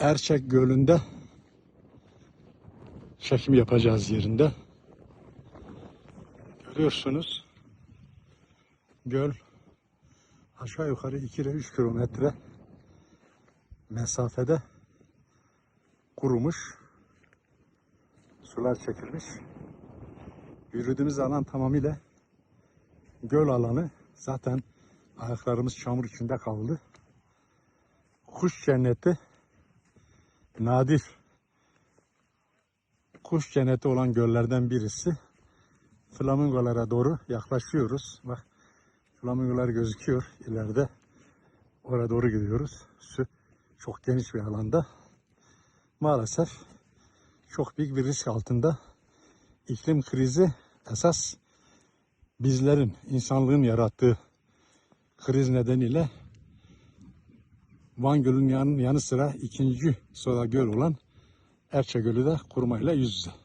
Erçek Gölü'nde çekim yapacağız yerinde. Görüyorsunuz. Göl aşağı yukarı 2 ile 3 kilometre mesafede kurumuş. Sular çekilmiş. Yürüdüğümüz alan tamamıyla göl alanı. Zaten ayaklarımız çamur içinde kaldı. Kuş cenneti nadir kuş cenneti olan göllerden birisi. Flamingolara doğru yaklaşıyoruz. Bak flamingolar gözüküyor ileride. Oraya doğru gidiyoruz. Çok geniş bir alanda. Maalesef çok büyük bir risk altında. İklim krizi esas bizlerin, insanlığın yarattığı kriz nedeniyle Van Gölü'nün yan, yanı sıra ikinci soda göl olan Erçe Gölü de kurumayla yüz yüze.